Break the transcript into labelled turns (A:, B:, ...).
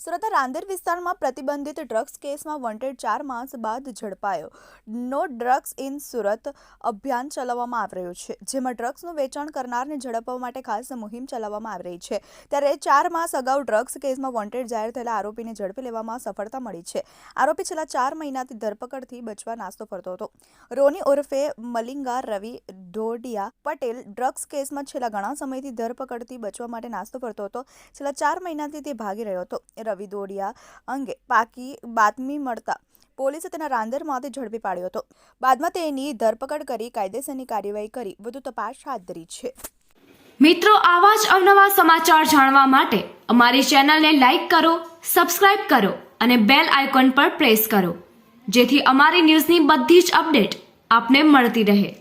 A: સુરતના રાંદેર વિસ્તારમાં પ્રતિબંધિત ડ્રગ્સ કેસમાં વોન્ટેડ ચાર માસ બાદ ઝડપાયો. નો ડ્રગ્સ ઇન સુરત અભિયાન ચલાવવામાં આવી રહ્યું છે, જેમાં ડ્રગ્સનું વેચાણ કરનારને ઝડપવા માટે ખાસ મુહિમ ચલાવવામાં આવી રહી છે. ત્યારે ચાર માસ અગાઉ ડ્રગ્સ કેસમાં વોન્ટેડ જાહેર થયેલા આરોપીને ઝડપી લેવામાં સફળતા મળી છે. આરોપી છેલ્લા ચાર મહિનાથી ધરપકડથી બચવા નાસ્તો ફરતો હતો. રોની ઉર્ફે મલિંગા રવિ ઢોડિયા પટેલ ડ્રગ્સ કેસમાં છેલ્લા ઘણા સમયથી ધરપકડથી બચવા માટે નાસ્તો કરતો હતો. છેલ્લા ચાર મહિનાથી તે ભાગી રહ્યો હતો. રવિ દોડિયા અંગે પાકી બાતમી મળતા પોલીસે તેના રાંદેરમાંથી ઝડપી પાડ્યો હતો. બાદમાં તેની ધરપકડ કરી કાયદેસરની કાર્યવાહી કરી. વધુ તપાસ હાથ ધરી છે.
B: મિત્રો, આવા જ અવનવા સમાચાર જાણવા માટે અમારી ચેનલને લાઇક કરો, સબસ્ક્રાઇબ કરો અને બેલ આઇકોન પર પ્રેસ કરો, જેથી અમારી ન્યૂઝની બધી જ અપડેટ આપને મળતી રહે.